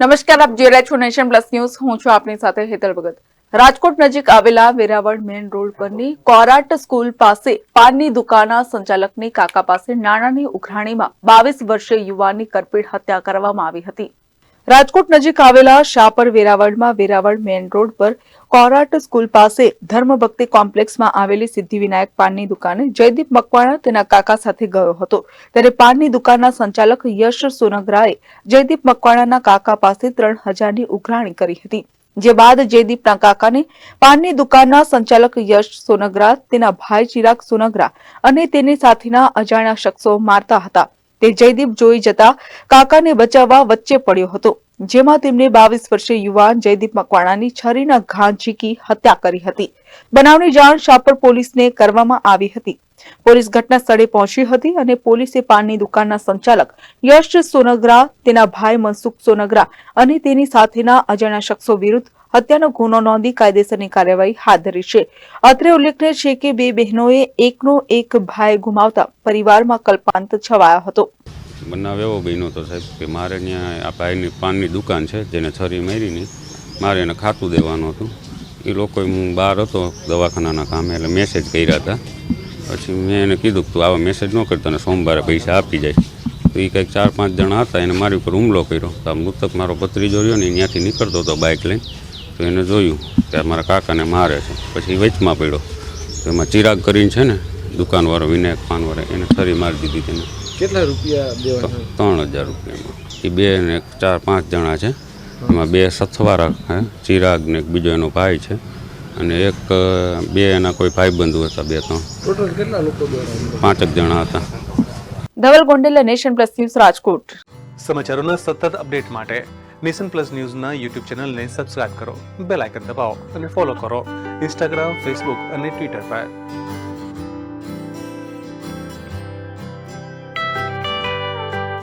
નમસ્કાર, આપ જોઈ રહ્યા છો નેશન પ્લસ ન્યૂઝ. હું છું આપની સાથે હેતલ ભગત. રાજકોટ નજીક આવેલા વેરાવળ મેન રોડ પરની કોરાટ સ્કૂલ પાસે પાનની દુકાનના સંચાલકની કાકા પાસે નાણાંની ઉઘરાણીમાં બાવીસ વર્ષીય યુવાનની કરપીટ હત્યા કરવામાં આવી હતી. રાજકોટ નજીક આવેલા શાપર વેરાવળમાં વેરાવળ મેન રોડ પર કોરાટ સ્કૂલ પાસે ધર્મભક્તિ કોમ્પ્લેક્સમાં આવેલી સિદ્ધિવિનાયક પાનની દુકાને જયદીપ મકવાણા તેના કાકા સાથે ગયો હતો. ત્યારે પાનની દુકાનના સંચાલક યશ સોનગરાએ જયદીપ મકવાણાના કાકા પાસે ત્રણ હજારની ઉઘરાણી કરી હતી. જે બાદ જયદીપના કાકાને પાનની દુકાનના સંચાલક યશ સોનગરા, તેના ભાઈ ચિરાગ સોનગરા અને તેની સાથેના અજાણ્યા શખ્સો મારતા હતા. તે જયદીપ જોઈ જતા કાકાને બચાવવા વચ્ચે પડ્યો હતો, જેમાં તેમને બાવીસ વર્ષીય યુવાન જયદીપ મકવાણાની છરીના ઘા ઝીકી હત્યા કરી હતી. બનાવની જાણ શાપર પોલીસને કરવામાં આવી હતી. પોલીસ ઘટના સ્થળે પહોંચી હતી અને પોલીસે પાનની દુકાનના સંચાલક યશ સોનગરા, તેના ભાઈ મનસુખ સોનગરા અને તેની સાથેના અજાણ્યા શખ્સો વિરુદ્ધ હત્યાનો ગુનો નોંધી કાયદેસરની કાર્યવાહી હાથ ધરી છે. અત્રે ઉલ્લેખનીય છે કે બે બહેનોએ એકનો એક ભાઈ ગુમાવતા પરિવારમાં કલ્પાંત છવાયો હતો. બનાવ એવો બન્યો હતો સાહેબ કે મારે ત્યાં આ ભાઈની પાનની દુકાન છે જેને છરી મારીની મારે એને ખાતું દેવાનું હતું. એ લોકોએ હું બહાર હતો દવાખાનાના કામે એટલે મેસેજ કર્યા હતા. પછી મેં એને કીધું કે તું આવા મેસેજ ન કરતો અને સોમવારે પૈસા આપી જાય. તો એ કંઈક ચાર પાંચ જણા હતા એને મારી ઉપર હુમલો કર્યો. તો આ મૃતક મારો ભત્રીજો રહ્યો ને ત્યાંથી નીકળતો હતો બાઇક લઈને. તો એને જોયું કે મારા કાકાને મારે છે. પછી વેચમાં પડ્યો. તો એમાં ચિરાગ કરીને છે ને દુકાનવાળો વિનાયક પાનવાળો એને છરી મારી દીધી તેને. કેટલા રૂપિયા ત્રણ હજાર રૂપિયામાં. એ બે ને ચાર પાંચ જણા છે. એમાં બે સથવારા ચિરાગ ને એક બીજો એનો ભાઈ છે. અને એક બે એના કોઈ ભાઈબંધુ હતા બે ત્રણ. ટોટલ કેટલા લોકો દેવાના જણા હતા. Dhaval Gondela nation plus news Rajkot. સમાચારોના સતત અપડેટ માટે નેશન પ્લસ ન્યૂઝના યુટ્યુબ ચેનલને સબસ્ક્રાઇબ કરો બેલ આઇકન દબાવો અને ફોલો કરો ઇન્સ્ટાગ્રામ ફેસબુક અને ટ્વિટર પર.